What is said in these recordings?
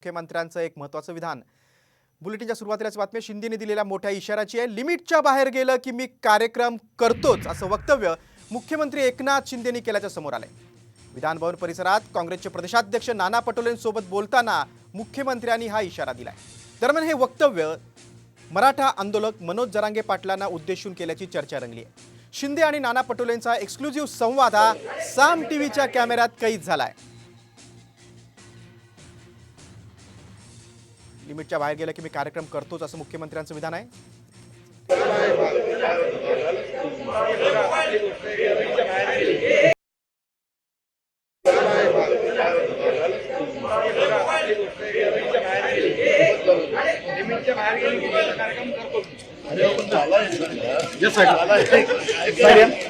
मुख्यमंत्र्यांचं एक महत्त्वाचं विधान. बुलेटिनच्या सुरुवातीलाच बातमी शिंदेने दिलेल्या मोठ्या इशाराची आहे लिमिटच्या बाहेर गेलं की मी कार्यक्रम करतोच असं वक्तव्य मुख्यमंत्री एकनाथ शिंदेनी केल्याच्या समोर आलंय. विधानभवन परिसरात काँग्रेसचे प्रदेशाध्यक्ष नाना पटोलेंसोबत बोलताना मुख्यमंत्र्यांनी हा इशारा दिलाय. दरम्यान हे वक्तव्य मराठा आंदोलक मनोज जरांगे पाटलांना उद्देशून केल्याची चर्चा रंगली आहे. शिंदे आणि नाना पटोलेंचा एक्सक्लुझिव्ह संवाद हा साम टीव्हीच्या कॅमेऱ्यात कैद झालाय. लिमिटच्या बाहेर गेलं की मी कार्यक्रम करतोच असं मुख्यमंत्र्यांचं विधान आहे? की त्याचा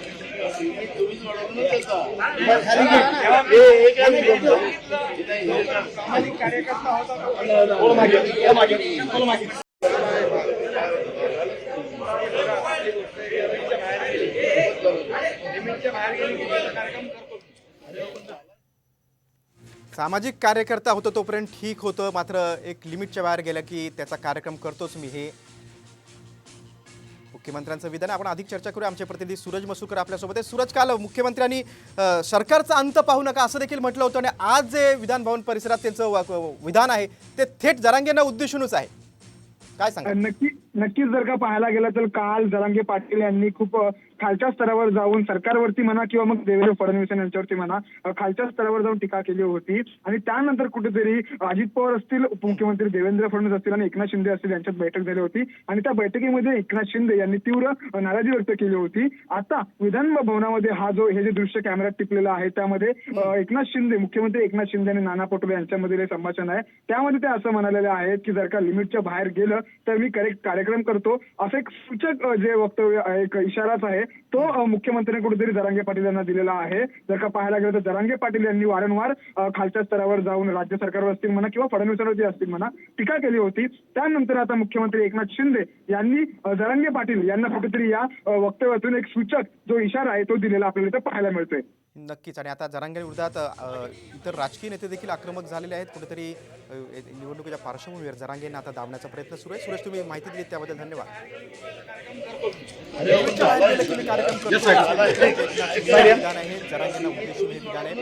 सामाजिक कार्यकर्ता होतं तोपर्यंत ठीक होतं. मात्र एक लिमिटच्या बाहेर गेलं की त्याचा कार्यक्रम करतोच मी हे मुख्यमंत्र्यांचं विधान आपण अधिक चर्चा करूया. आमचे प्रतिनिधी सूरज मसूकर आपल्यासोबत आहे सूरज काल मुख्यमंत्र्यांनी सरकारचा अंत पाहू नका असं देखील म्हटलं होतं आणि आज जे विधान भवन परिसरात त्यांचं विधान आहे ते थेट जरांगेंना उद्देशूनच आहे. काय सांगा नक्की नक्कीच जर का पाहायला गेलं तर काल जरांगे पाटील यांनी खूप खालच्या स्तरावर जाऊन सरकारवरती म्हणा किंवा मग देवेंद्र फडणवीस यांच्यावरती म्हणा खालच्या स्तरावर जाऊन टीका केली होती. आणि त्यानंतर कुठेतरी अजित पवार असतील उपमुख्यमंत्री देवेंद्र फडणवीस असतील आणि एकनाथ शिंदे असतील यांच्यात बैठक झाली होती. आणि त्या बैठकीमध्ये एकनाथ शिंदे यांनी तीव्र नाराजी व्यक्त केली होती. आता विधान भवनामध्ये हा जो हे जे दृश्य कॅमेऱ्यात टिपलेलं आहे त्यामध्ये एकनाथ शिंदे मुख्यमंत्री एकनाथ शिंदे आणि नाना पटोले यांच्यामध्ये संभाषण आहे. त्यामध्ये ते असं म्हणालेले आहेत की जर का लिमिटच्या बाहेर गेलं तर मी करेक्ट कार्यक्रम करतो. असं एक सूचक जे वक्तव्य एक इशाराच आहे तो मुख्यमंत्री मुख्यमंत्र्यांनी कुठेतरी जरांगे पाटील यांना दिलेला आहे. जर का पाहायला गेलं तर जरांगे पाटील यांनी वारंवार खालच्या स्तरावर जाऊन राज्य सरकारवर असतील म्हणा किंवा फडणवीसांवरती असतील म्हणा टीका केली होती. त्यानंतर आता मुख्यमंत्री एकनाथ शिंदे यांनी जरांगे पाटील यांना कुठेतरी या वक्तव्यातून एक सूचक जो इशारा आहे तो दिलेला आपल्याला इथं पाहायला मिळतोय. नक्कीच. आणि आता जरांगे विरोधात अ, इतर राजकीय नेते देखील आक्रमक झालेले आहेत. कुठेतरी निवडणुकीच्या पार्श्वभूमीवर जरांगेंना आता दाबण्याचा प्रयत्न सुरू आहे. सुरेश तुम्ही माहिती दिली त्याबद्दल धन्यवाद. आहे जरांगेंना उद्देशून हे विधान आहे